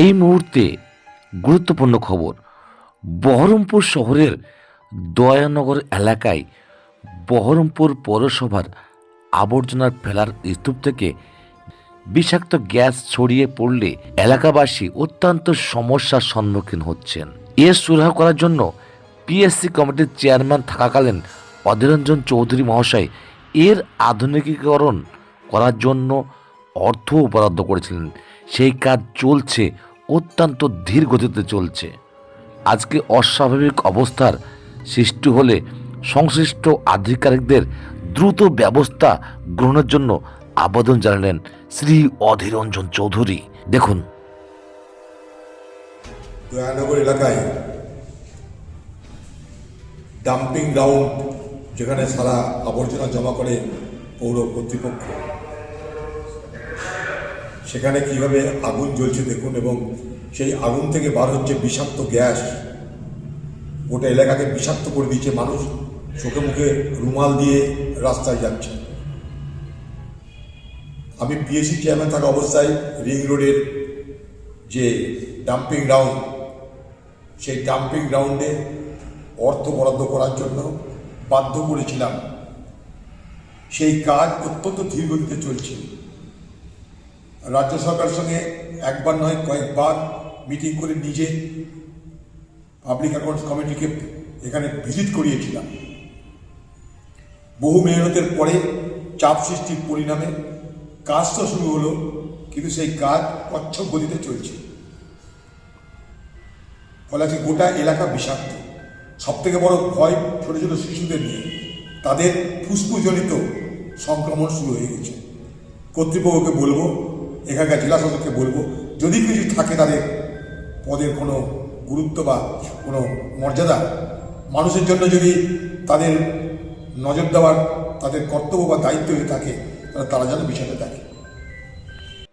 এই মুহূর্তে গুরুত্বপূর্ণ খবর, বহরমপুর শহরের দয়ানগর এলাকায় বহরমপুর পৌরসভার আবর্জনার ফেলার স্তূপ থেকে বিষাক্ত গ্যাস ছড়িয়ে পড়লে এলাকাবাসী অত্যন্ত সমস্যার সম্মুখীন হচ্ছেন। এর সুরাহ করার জন্য পিএসসি কমিটির চেয়ারম্যান থাকাকালীন অধীরঞ্জন চৌধুরী মহাশয় এর আধুনিকীকরণ করার জন্য অর্থ বরাদ্দ করেছিলেন। সেই কাজ চলছে, অত্যন্ত ধীর গতিতে চলছে। আজকে অস্বাভাবিক অবস্থার সৃষ্টি হলে সংশ্লিষ্ট আধিকারিকদের দ্রুত ব্যবস্থা গ্রহণের জন্য আবেদন জানালেন শ্রী অধীরঞ্জন চৌধুরী। দেখুন। দয়ানগর এলাকায় ডাম্পিং গ্রাউন্ড যেখানে সারা আবর্জনা জমা করে পৌর কর্তৃপক্ষ। সেখানে কীভাবে আগুন জ্বলছে দেখুন, এবং সেই আগুন থেকে বার হচ্ছে বিষাক্ত গ্যাস। গোটা এলাকাকে বিষাক্ত করে দিয়েছে মানুষ। চোখে মুখে রুমাল দিয়ে রাস্তায় যাচ্ছে। আমি পিএসসি চেয়ারম্যান থাকা অবস্থায় রিং রোডের যে ডাম্পিং গ্রাউন্ড, সেই ডাম্পিং গ্রাউন্ডে অর্থ বরাদ্দ করার জন্য বাধ্য করেছিলাম। সেই কাজ অত্যন্ত ধীর গতিতে চলছে। রাজ্য সরকারের সঙ্গে একবার নয়, কয়েকবার মিটিং করে নিজে পাবলিক অ্যাকাউন্টস কমিটিকে এখানে ভিজিট করিয়েছিলাম। বহু মেহনতের পরে চাপ সৃষ্টির পরিণামে কাজ তো শুরু হলো, কিন্তু সেই কাজ কচ্ছপ গতিতে চলছে। ফলে আজকে গোটা এলাকা বিষাক্ত। সব থেকে বড় ভয় ছোট ছোট শিশুদের নিয়ে, তাদের ফুসফুসজনিত সংক্রমণ শুরু হয়ে গেছে। কর্তৃপক্ষকে বলব এখানকার জেলা শাসককে বলব, যদি কিছু থাকে তাদের পদের কোনো গুরুত্ব বা কোনো মর্যাদা, মানুষের জন্য যদি তাদের নজর দেওয়ার, তাদের কর্তব্য বা দায়িত্ব হয়ে থাকে, তাহলে তারা যেন বিষয়টা দেখে।